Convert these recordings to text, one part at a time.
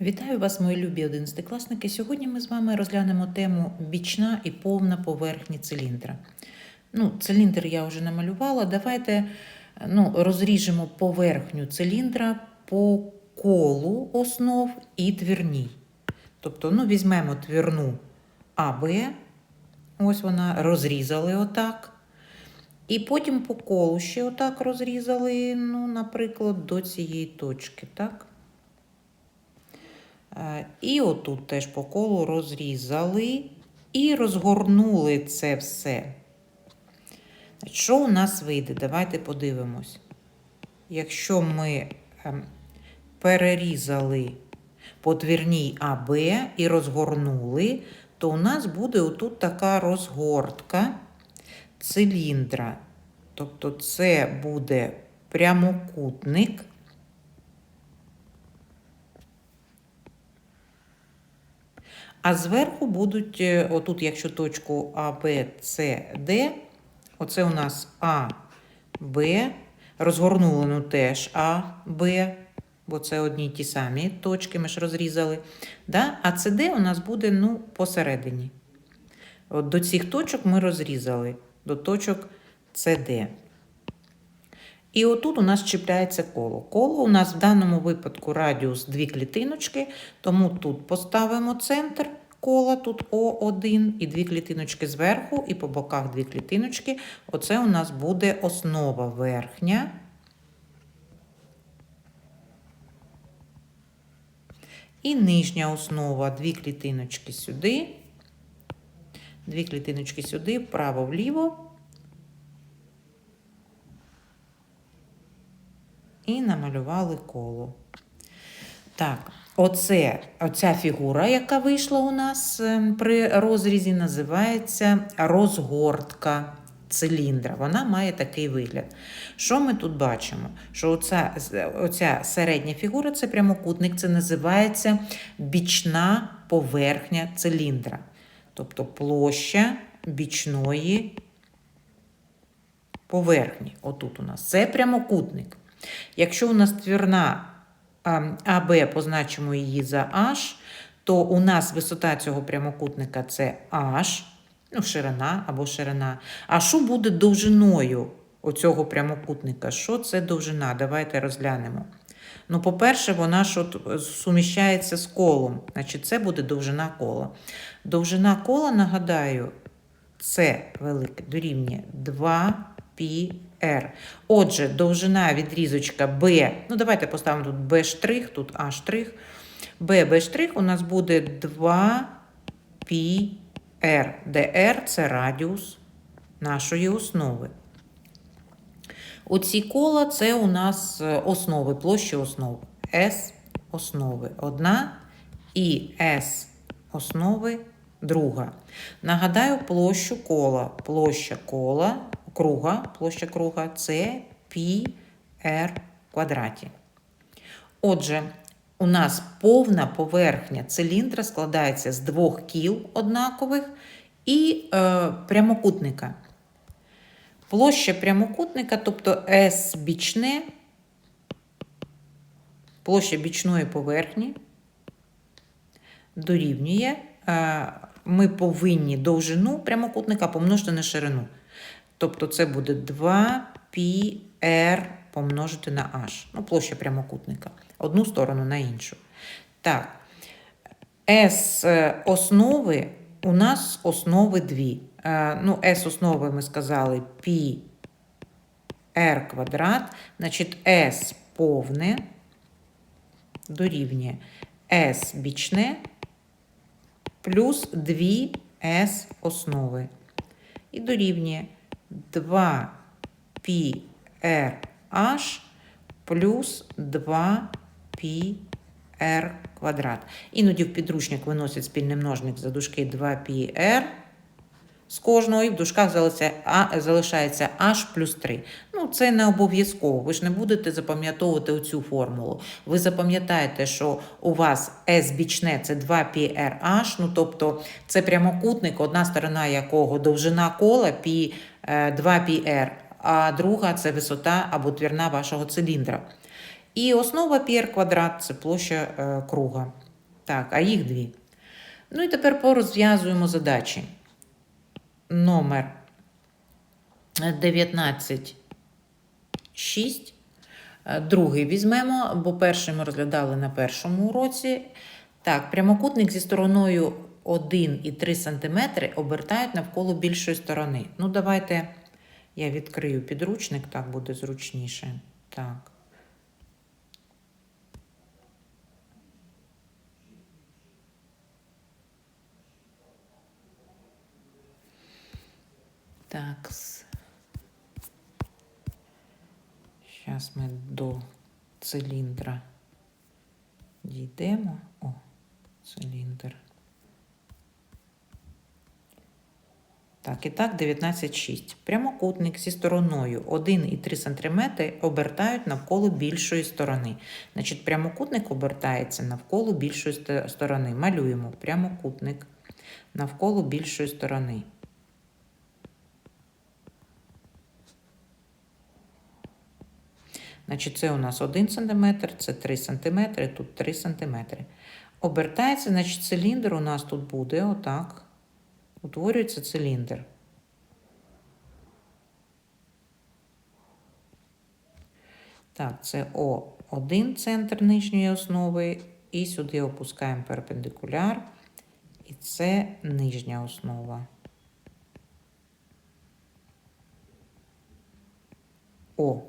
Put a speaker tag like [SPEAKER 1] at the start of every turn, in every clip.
[SPEAKER 1] Вітаю вас, мої любі одинадцятикласники. Сьогодні ми з вами розглянемо тему бічна і повна поверхні циліндра. Ну, циліндр я вже намалювала. Давайте ну, розріжемо поверхню циліндра по колу основ і твірній. Тобто, ну, візьмемо твірну АБ, ось вона розрізали отак. І потім по колу ще отак розрізали, ну, наприклад, до цієї точки, так? Е, І отут теж по колу розрізали і розгорнули це все. Що у нас вийде? Давайте подивимось. Якщо ми ем, перерізали по двірній АБ і розгорнули, то у нас буде отут така розгортка циліндра. Тобто це буде прямокутник. А зверху будуть, е, отут, якщо точку А, Б, С, Д, оце у нас А, Б, розгорнули ну теж А, Б, бо це одні й ті самі точки, ми ж розрізали. Да? А СД у нас буде ну, посередині. От до цих точок ми розрізали, до точок СД. І отут у нас чіпляється коло. Коло у нас в даному випадку радіус дві клітиночки, тому тут поставимо центр кола, тут О1 і дві клітиночки зверху, і по боках дві клітиночки. Оце у нас буде основа верхня. І нижня основа дві клітиночки сюди, дві клітиночки сюди, вправо-вліво. І намалювали коло. Так, оце, оця фігура, яка вийшла у нас ем, при розрізі, називається розгортка циліндра. Вона має такий вигляд. Що ми тут бачимо? Що оця, оця середня фігура це прямокутник, це називається бічна поверхня циліндра. Тобто площа бічної поверхні. Отут у нас це прямокутник. Якщо у нас твірна АБ, позначимо її за H, то у нас висота цього прямокутника це H, ну, ширина або ширина. А що буде довжиною оцього прямокутника? Що це довжина? Давайте розглянемо. Ну, по-перше, вона що суміщається з колом. Значить, це буде довжина кола. Довжина кола, нагадаю, це велике дорівнює 2 π R. Отже, довжина відрізочка B, ну давайте поставимо тут B тут А штрих. B, B у нас буде 2 π R, де R це радіус нашої основи. Оці кола це у нас е, основи, площі основи. S основи одна і S основи друга. Нагадаю площу кола. Площа кола круга, площа круга це π r квадраті. Отже, у нас повна поверхня циліндра складається з двох кіл однакових і е, прямокутника. Площа прямокутника, тобто S бічне, площа бічної поверхні дорівнює. Е, ми повинні довжину прямокутника помножити на ширину. Тобто це буде 2πr помножити на h. Ну, площа прямокутника. Одну сторону на іншу. Так. S е, основи у нас основи дві. Е, ну, S основи ми сказали π r квадрат. Значить, S повне дорівнює S бічне плюс 2 S основи. І дорівнює 2 π RH плюс 2 π r квадрат. Іноді в підручник виносять спільний множник за дужки 2 π r з кожного, і в дужках залишається h плюс 3. Ну, це не обов'язково. Ви ж не будете запам'ятовувати оцю формулу. Ви запам'ятаєте, що у вас S бічне це 2πrh, ну тобто це прямокутник, одна сторона якого довжина кола π 2πr, а друга це висота або твірна вашого циліндра. І основа πr квадрат це площа е, круга. Так, а їх дві. Ну і тепер порозв'язуємо задачі. Номер 19.6. Е, Другий візьмемо, бо перший ми розглядали на першому уроці. Так, прямокутник зі стороною 1,3 см обертають навколо більшої сторони. Ну, давайте я відкрию підручник, так буде зручніше. Так. Так. Зараз ми до циліндра дійдемо. О, циліндр. Так, і так, 19,6. Прямокутник зі стороною 1,3 см обертають навколо більшої сторони. Значить, прямокутник обертається навколо більшої сторони. Малюємо прямокутник навколо більшої сторони. Значить, це у нас 1 см, це 3 см, тут 3 см. Обертається, значить, циліндр у нас тут буде отак. Утворюється циліндр. Так, це О1 центр нижньої основи. І сюди опускаємо перпендикуляр. І це нижня основа. О.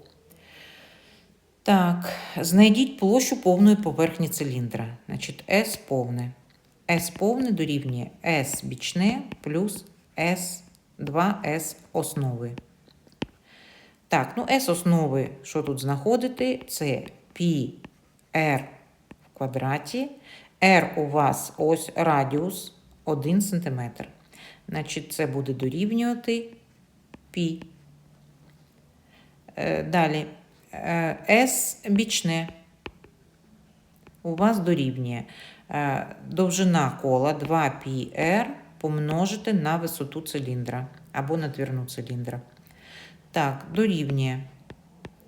[SPEAKER 1] Так, знайдіть площу повної поверхні циліндра. Значить, S повне. S повне дорівнює S бічне плюс S2S основи. Так, ну S основи, що тут знаходити? Це π R в квадраті. R у вас ось радіус 1 см. Значить, це буде дорівнювати π. Е, Далі. Е, S бічне у вас дорівнює е, довжина кола 2πr помножити на висоту циліндра або на твірну циліндра. Так, дорівнює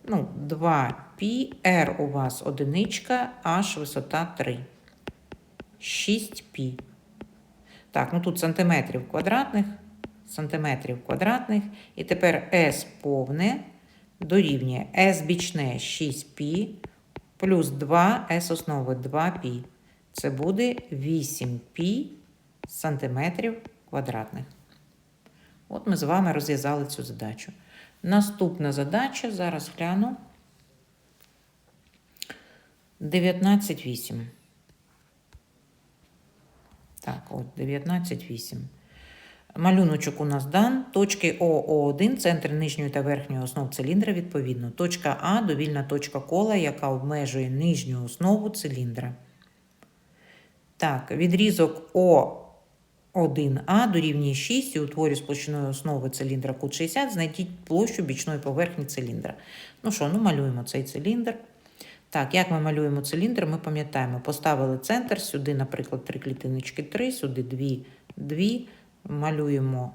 [SPEAKER 1] ну, 2πr у вас одиничка, аж висота 3. 6π. Так, ну тут сантиметрів квадратних, сантиметрів квадратних. І тепер S повне дорівнює S бічне 6π плюс 2 S основи 2π. Це буде 8π сантиметрів квадратних. От ми з вами розв'язали цю задачу. Наступна задача, зараз гляну. 19,8. Так, от 19,8. Малюночок у нас дан. Точки ОО1, центр нижньої та верхньої основ циліндра відповідно. Точка А довільна точка кола, яка обмежує нижню основу циліндра. Так, відрізок О1А дорівнює 6 і утворює з площиною основи циліндра кут 60. Знайдіть площу бічної поверхні циліндра. Ну що, ну малюємо цей циліндр. Так, як ми малюємо циліндр, ми пам'ятаємо, поставили центр, сюди, наприклад, три клітиночки 3, сюди 2, 2. Малюємо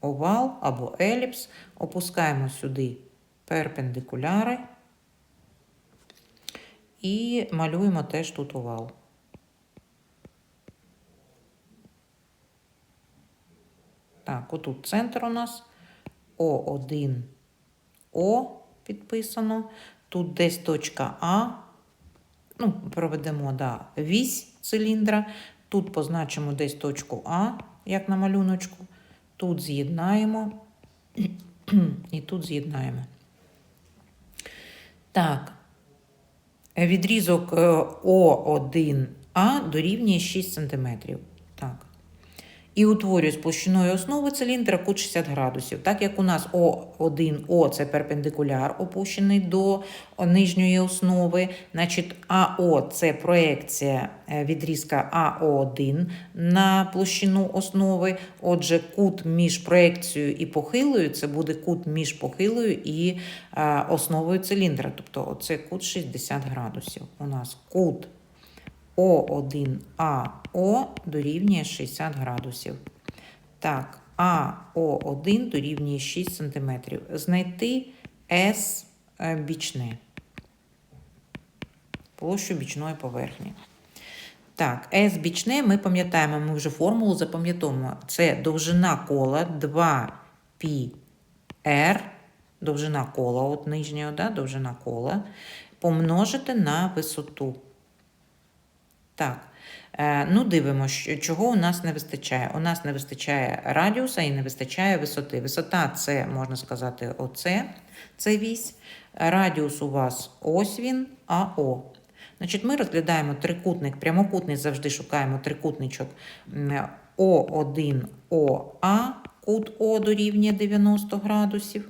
[SPEAKER 1] овал або еліпс, опускаємо сюди перпендикуляри і малюємо теж тут овал. Так, отут центр у нас О1 О підписано. Тут десь точка А. Ну, проведемо да, вісь циліндра. Тут позначимо десь точку А, як на малюночку. Тут з'єднаємо і тут з'єднаємо. Так, відрізок е, О1А дорівнює 6 см. І утворює з площиною основи циліндра кут 60 градусів. Так як у нас О1О це перпендикуляр, опущений до нижньої основи, значить АО це проекція е, відрізка АО1 на площину основи. Отже, кут між проекцією і похилою це буде кут між похилою і е, основою циліндра. Тобто це кут 60 градусів. У нас кут О1АО дорівнює 60 градусів. Так, АО1 дорівнює 6 см. Знайти С бічне. площу бічної поверхні. Так, S бічне ми пам'ятаємо, ми вже формулу запам'ятовуємо. Це довжина кола 2πr, довжина кола, от нижнього, да, довжина кола, помножити на висоту. Так, е, ну дивимося, чого у нас не вистачає. У нас не вистачає радіуса і не вистачає висоти. Висота це, можна сказати, оце, це вісь. Радіус у вас ось він, АО. Значить, ми розглядаємо трикутник, прямокутний завжди шукаємо трикутничок О1 ОА, кут О дорівнює 90 градусів.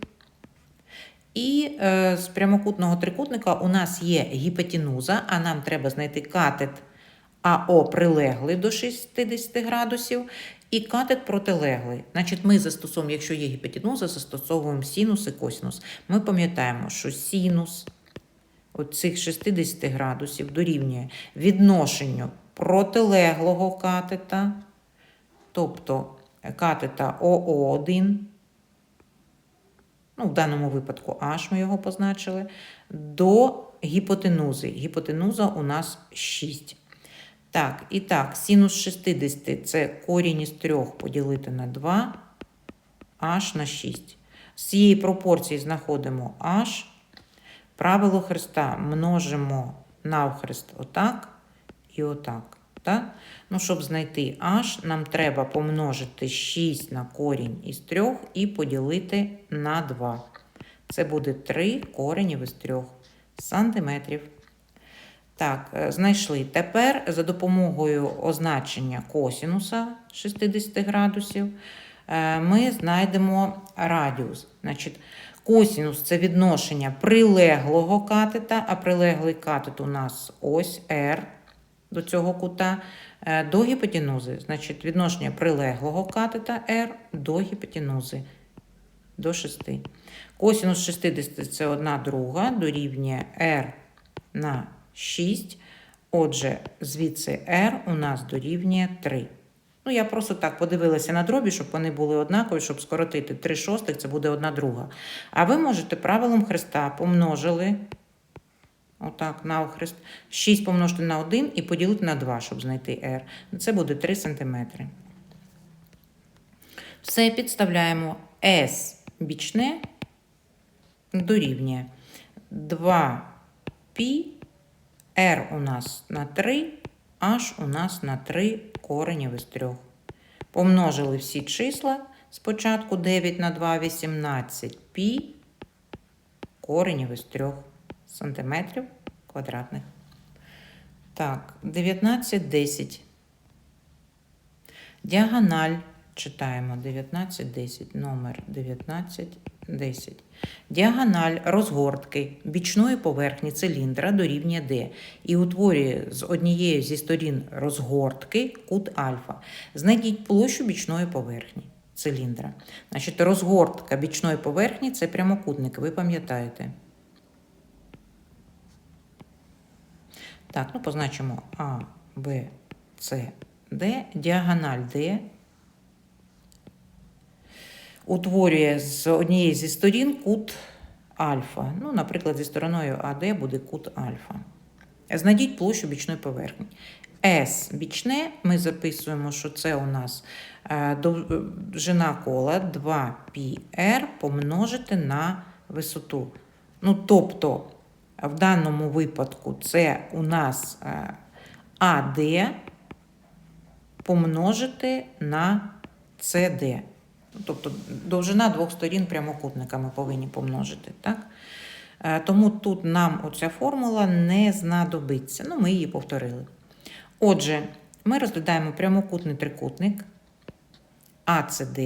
[SPEAKER 1] І е, з прямокутного трикутника у нас є гіпотенуза, а нам треба знайти катет АО прилеглий до 60 градусів і катет протилеглий. Значить, ми застосовуємо, якщо є гіпотенуза, застосовуємо синус і косинус. Ми пам'ятаємо, що синус оцих 60 градусів дорівнює відношенню протилеглого катета, тобто катета ОО1, ну, в даному випадку H ми його позначили, до гіпотенузи. Гіпотенуза у нас 6. Так, і так, синус 60 це корінь із 3 поділити на 2, H на 6. З цієї пропорції знаходимо H. Правило хреста множимо навхрест отак і отак. Так? Ну, щоб знайти h, нам треба помножити 6 на корінь із 3 і поділити на 2. Це буде 3 коренів із 3 сантиметрів. Так, е, знайшли. Тепер за допомогою означення косінуса 60 градусів е, ми знайдемо радіус. Значить, Косінус це відношення прилеглого катета, а прилеглий катет у нас ось R до цього кута, е, до гіпотенузи. Значить, відношення прилеглого катета R до гіпотенузи до 6. Косінус 60 це 1 друга, дорівнює R на 6. Отже, звідси R у нас дорівнює 3. Ну, я просто так подивилася на дробі, щоб вони були однакові, щоб скоротити 3 шостих, це буде 1 друга. А ви можете правилом хреста помножили, отак, навхрест, 6 помножити на 1 і поділити на 2, щоб знайти R. Це буде 3 см. Все підставляємо S бічне дорівнює 2 π R у нас на 3, H у нас на 3 коренів із 3. Помножили всі числа. Спочатку 9 на 2 18 пі коренів із 3 сантиметрів квадратних. Так, 19 10. Діагональ читаємо 19 10, номер 19 10. Діагональ розгортки бічної поверхні циліндра дорівнює D і утворює з однією зі сторін розгортки кут альфа. Знайдіть площу бічної поверхні циліндра. Значить, розгортка бічної поверхні це прямокутник, ви пам'ятаєте. Так, ну позначимо А, Б, С, Д, діагональ Д утворює з однієї зі сторін кут альфа. Ну, наприклад, зі стороною АД буде кут альфа. Знайдіть площу бічної поверхні. С бічне, ми записуємо, що це у нас е, довжина кола 2πr помножити на висоту. Ну, тобто, в даному випадку це у нас е, АД помножити на CD. Тобто довжина двох сторін прямокутника ми повинні помножити. Так? Е, Тому тут нам оця формула не знадобиться. Ну, ми її повторили. Отже, ми розглядаємо прямокутний трикутник АЦД.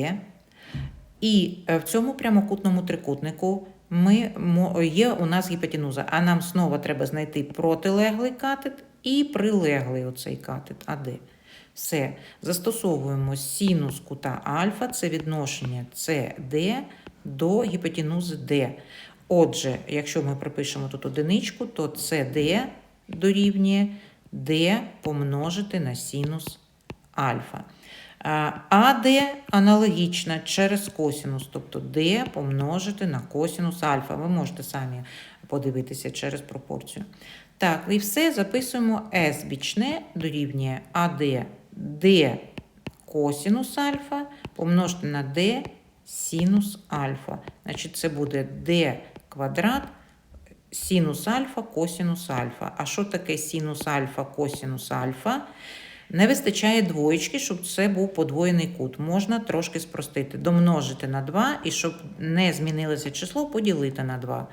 [SPEAKER 1] І е, в цьому прямокутному трикутнику ми, є у нас гіпотенуза, а нам знову треба знайти протилеглий катет і прилеглий оцей катет АД. Все. Застосовуємо синус кута альфа, це відношення CD до гіпотенузи D. Отже, якщо ми припишемо тут одиничку, то CD дорівнює D помножити на синус альфа. АД аналогічно через косинус, тобто D помножити на косинус альфа. Ви можете самі подивитися через пропорцію. Так, і все записуємо S бічне дорівнює AD D косінус альфа помножити на D синус альфа. Значить, це буде D квадрат синус альфа, косінус альфа. А що таке синус альфа, косінус альфа? Не вистачає двоєчки, щоб це був подвоєний кут. Можна трошки спростити, домножити на 2, і щоб не змінилося число, поділити на 2.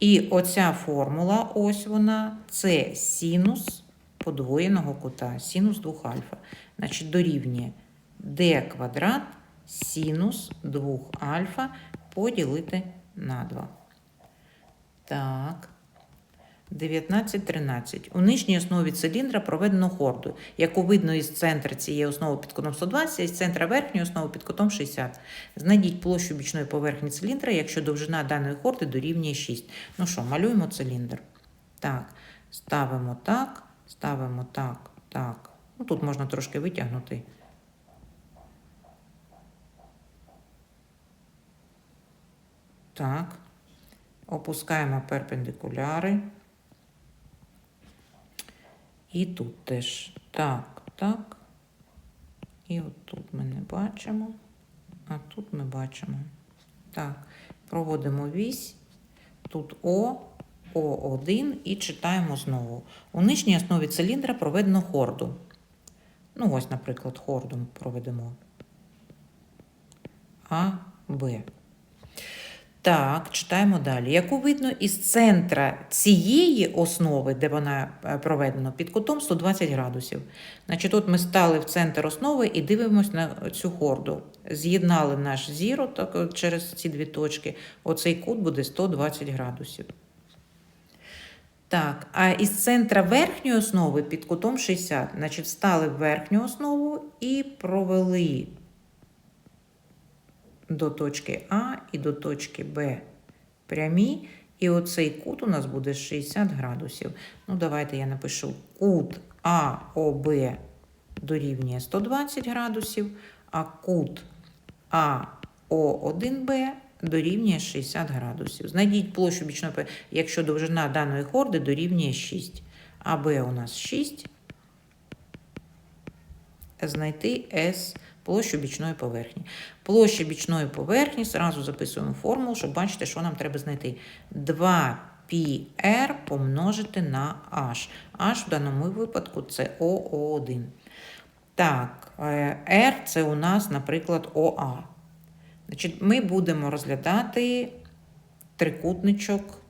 [SPEAKER 1] І оця формула, ось вона, це синус подвоєного кута, синус 2 альфа. Значить, дорівнює d квадрат синус 2 альфа поділити на 2. Так. 19-13. У нижній основі циліндра проведено хорду, яку видно із центра цієї основи під кутом 120, а із центра верхньої основи під кутом 60. Знайдіть площу бічної поверхні циліндра, якщо довжина даної хорди дорівнює 6. Ну що, малюємо циліндр. Так, ставимо так, ставимо так, так. Ну, тут можна трошки витягнути. Так. Опускаємо перпендикуляри. І тут теж так, так. І от тут ми не бачимо, а тут ми бачимо. Так, проводимо вісь. Тут О, О1 і читаємо знову. У нижній основі циліндра проведено хорду. Ну, ось, наприклад, хорду проведемо. А, Б. Так, читаємо далі. Яку видно із центра цієї основи, де вона е, проведена, під кутом 120 градусів. Значить, тут ми стали в центр основи і дивимося на цю хорду. З'єднали наш зіро так, через ці дві точки. Оцей кут буде 120 градусів. Так, а із центра верхньої основи під кутом 60. Значить, стали в верхню основу і провели до точки А і до точки Б прямі. І оцей кут у нас буде 60 градусів. Ну, давайте я напишу кут АОБ дорівнює 120 градусів, а кут АО1Б дорівнює 60 градусів. Знайдіть площу поверхні, якщо довжина даної хорди дорівнює 6. АБ у нас 6. Знайти С площу бічної поверхні. Площа бічної поверхні, зразу записуємо формулу, щоб бачити, що нам треба знайти. 2πr помножити на h. h в даному випадку це ОО1. Так, е, R це у нас, наприклад, ОА. Значить, Ми будемо розглядати трикутничок.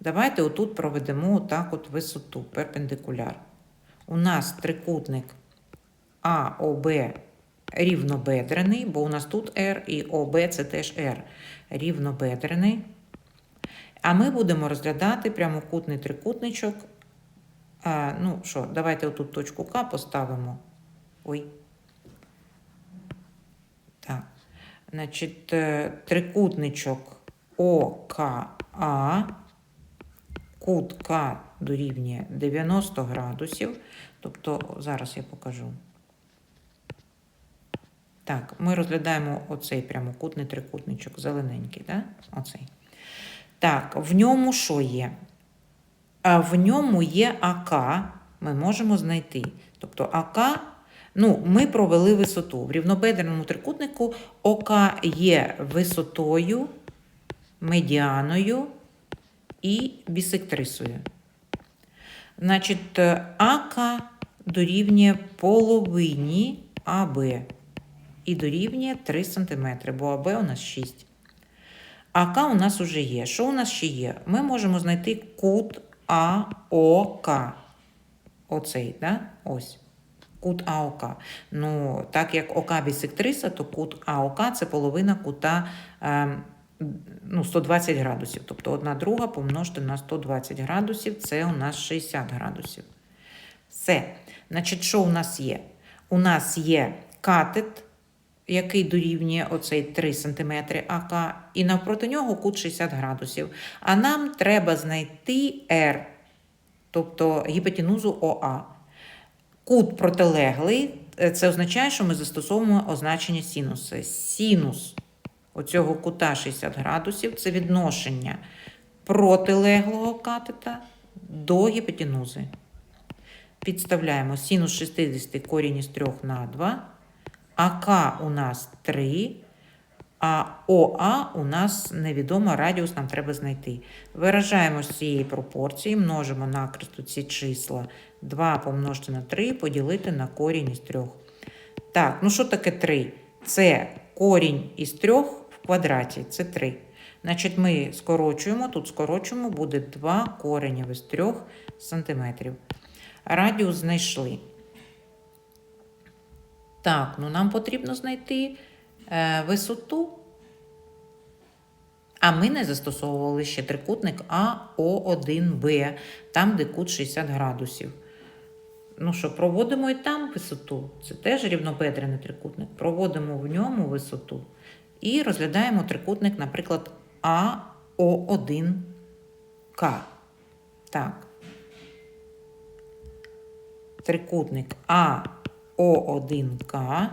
[SPEAKER 1] Давайте отут проведемо отак от висоту, перпендикуляр. У нас трикутник АОБ рівнобедрений, бо у нас тут R і ОБ це теж R. Рівнобедрений. А ми будемо розглядати прямокутний трикутничок. А, ну що, давайте отут точку К поставимо. Ой. Так. Значить, е, трикутничок ОКА, кут К дорівнює 90 градусів. Тобто, зараз я покажу. Так, ми розглядаємо оцей прямокутний трикутничок, зелененький, да? Оцей. Так, в ньому що є? А в ньому є АК, ми можемо знайти. Тобто АК, ну, ми провели висоту. В рівнобедреному трикутнику ОК є висотою, медіаною і бісектрисою. Значить, АК дорівнює половині АБ і дорівнює 3 см, бо АБ у нас 6. АК у нас вже є. Що у нас ще є? Ми можемо знайти кут АОК. Оцей, да? Ось. Кут АОК. Ну, так як ОК бісектриса, то кут АОК це половина кута е, ну, 120 градусів. Тобто одна друга помножити на 120 градусів, це у нас 60 градусів. Все. Значить, що у нас є? У нас є катет який дорівнює оцей 3 см АК, і навпроти нього кут 60 градусів. А нам треба знайти R, тобто гіпотенузу ОА. Кут протилеглий, це означає, що ми застосовуємо означення синуса. Синус оцього кута 60 градусів це відношення протилеглого катета до гіпотенузи. Підставляємо синус 60 корінь із 3 на 2, АК у нас 3, а ОА у нас невідомо, радіус нам треба знайти. Виражаємо з цієї пропорції, множимо накресту ці числа 2 помножити на 3, поділити на корінь із 3. Так, ну що таке 3? Це корінь із 3 в квадраті, це 3. Значить, ми скорочуємо, тут скорочуємо, буде 2 коренів із 3 сантиметрів. Радіус знайшли. Так, ну нам потрібно знайти висоту. А ми не застосовували ще трикутник АО1Б, там, де кут 60 градусів. Ну що, проводимо і там висоту. Це теж рівнобедрений трикутник. Проводимо в ньому висоту і розглядаємо трикутник, наприклад, АО1К. Так. Трикутник АО1К.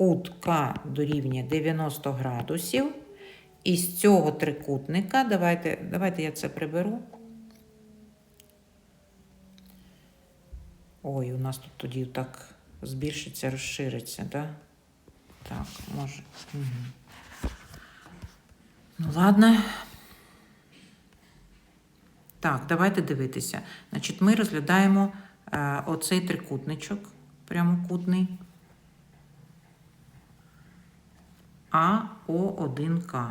[SPEAKER 1] Кут К дорівнює 90 градусів. І з цього трикутника, давайте, давайте я це приберу. Ой, у нас тут тоді так збільшиться, розшириться, да? Так, може. Угу. Ну, ладно. Так, давайте дивитися. Значить, ми розглядаємо е, оцей трикутничок прямокутний. АО1К.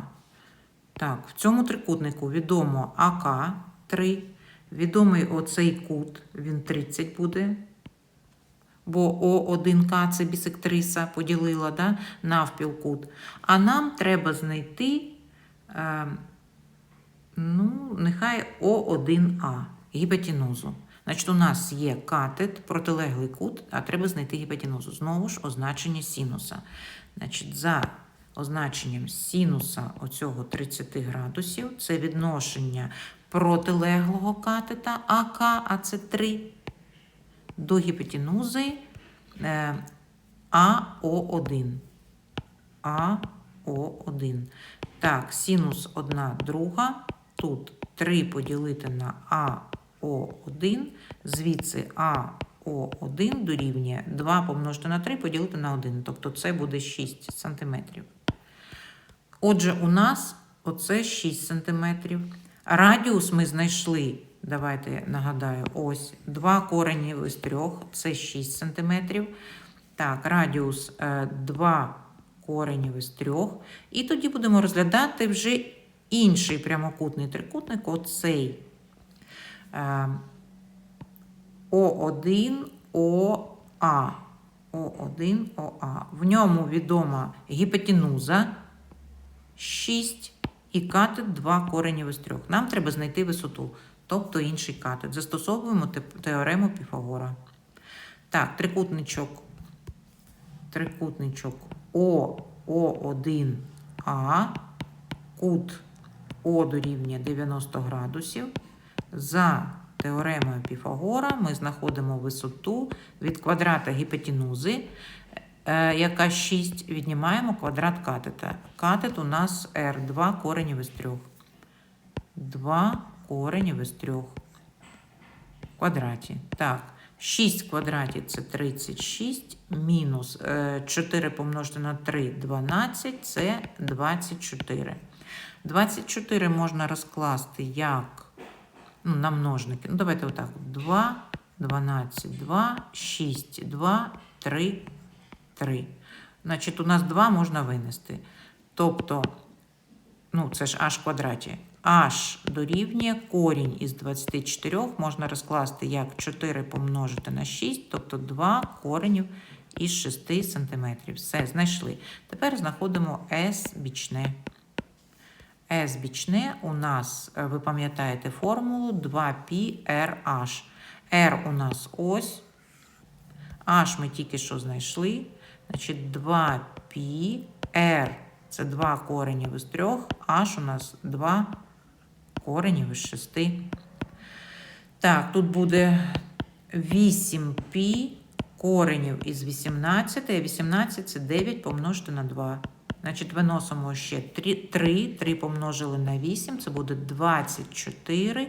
[SPEAKER 1] Так, в цьому трикутнику відомо АК 3. Відомий оцей кут, він 30 буде. Бо О1К це бісектриса поділила да, навпіл кут. А нам треба знайти, е, ну, нехай О1А, гіпотенузу. Значить, у нас є катет, протилеглий кут, а треба знайти гіпотенузу. Знову ж означення синуса. Значить, за означенням синуса оцього 30 градусів, це відношення протилеглого катета АК, а це 3, до гіпотенузи е, АО1. АО1. Так, синус 1 друга. Тут 3 поділити на АО1, звідси АО1 дорівнює 2 помножити на 3 поділити на 1. Тобто це буде 6 см. Отже, у нас оце 6 см. Радіус ми знайшли, давайте нагадаю, ось 2 корені з 3, це 6 см. Так, радіус 2 коренів із 3. І тоді будемо розглядати вже інший прямокутний трикутник, оцей О1 ОА. О1 ОА. В ньому відома гіпотенуза 6 і катет 2 коренів із 3. Нам треба знайти висоту, тобто інший катет. Застосовуємо теорему Піфагора. Так, трикутничок. Трикутничок О, О1А, кут О дорівнює 90 градусів. За теоремою Піфагора ми знаходимо висоту від квадрата гіпотенузи, яка 6, віднімаємо квадрат катета. Катет у нас R, 2 коренів із 3. 2 коренів із 3 в квадраті. Так, 6 в квадраті це 36, мінус 4 помножити на 3 12 це 24. 24 можна розкласти як ну, на множники. Ну, давайте отак. 2, 12, 2, 6, 2, 3, 3. Значить, у нас 2 можна винести. Тобто, ну, це ж аж в квадраті. H дорівнює корінь із 24 можна розкласти як 4 помножити на 6, тобто 2 коренів із 6 см. Все, знайшли. Тепер знаходимо S бічне. S бічне у нас, е, ви пам'ятаєте формулу 2πRH. R у нас ось. H ми тільки що знайшли. Значить, 2π R це 2 коренів із 3, H у нас 2 коренів із 6. Так, тут буде 8π коренів із 18, а 18 це 9 помножити на 2. Значить, виносимо ще 3, 3, 3 помножили на 8, це буде 24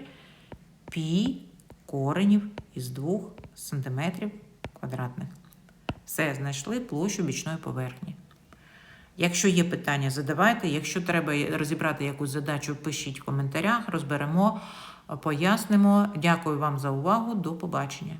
[SPEAKER 1] пі коренів із 2 см квадратних. Все, знайшли площу бічної поверхні. Якщо є питання, задавайте. Якщо треба розібрати якусь задачу, пишіть в коментарях, розберемо, пояснимо. Дякую вам за увагу. До побачення.